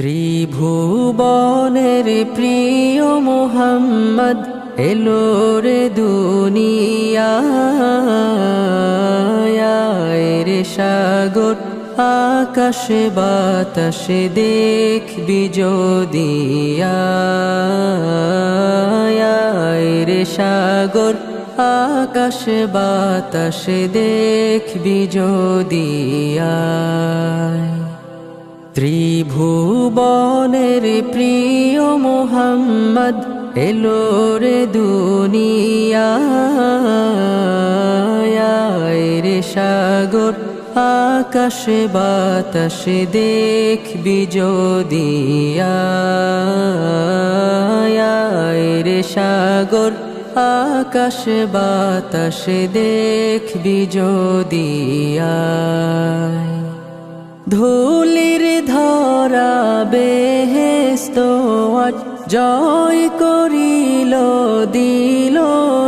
ত্রিভুবনের প্রিয় মোহাম্মদ এলো রে দুনিয়ায় রে সাগর, আকাশে বাতাসে দেখবি যদিয়ায় রে সাগর, আকাশে বাতাসে দেখবি যদিয়ায় ত্রিভুবনের প্রিয় মোহাম্মদ এলো রে রে সাগর, আকাশে বাতাসে দেখবি যদিয়ায় রে সাগর, আকাশে বাতাসে দেখবি ধুলির ধরা বেহেস্ত জয় করিল, দিল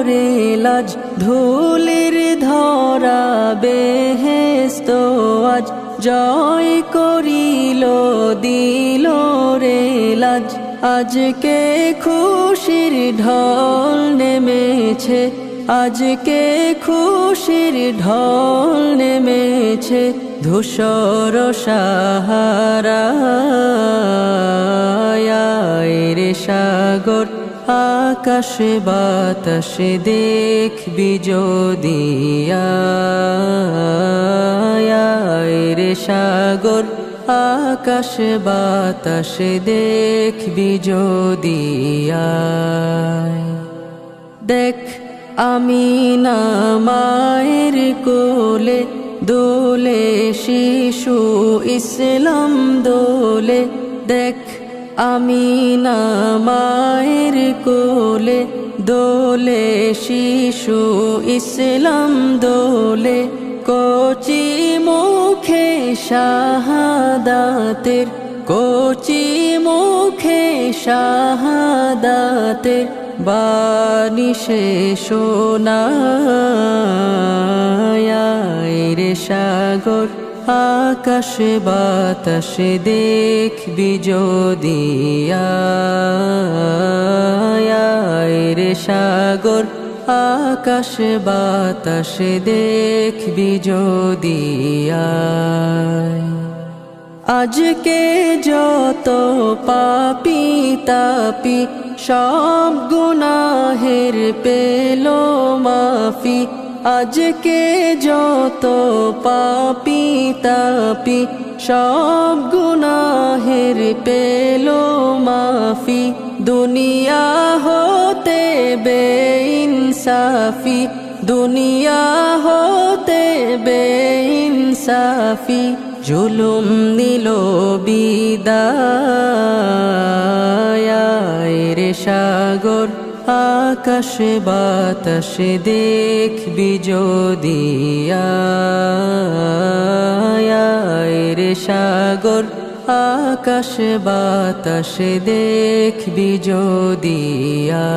রে লাজ। ধুলির ধরা বেহেস্ত জয় করিল, দিল রে লাজ। আজকে খুশির ঢল নেমেছে। আজকে খুশির ঢল নেমেছে। ধূসর সাহারা। রে সাগর, আকাশে বাতাসে দেখবি যদিয়ায় রে সাগর, আকাশে বাতাসে দেখবি যদিয়ায় দেখ আমি না মায়ের কোলে দোলে শিশু ইসলাম দোলে, দেখ আমি না মায়ের কোলে, দোলে শিশু ইসলাম দোলে, কচি মুখে শাহাদাতের, কচি মুখে শাহাদাতের বাণী সে সোনায় রে সাগর, আকাশে বাতাসে দেখবি যদিয়ায় রে সাগর, আকাশে বাতাসে দেখবি যদিয়ায় আজকে যত পাপি তাপি, সব গুনাহের পেল মাফি। আজকে যত পাপি তাপি, সব গুনাহের পেল মাফি। দুনিয়া হতে বেইনসাফি, দুনিয়া হতে বেইনসাফি জুলুম নিল বিদায়। সাগর, আকাশে বাতাসে দেখবি যদিয়ায় রে সাগর, আকাশে বাতাসে দেখবি যদিয়া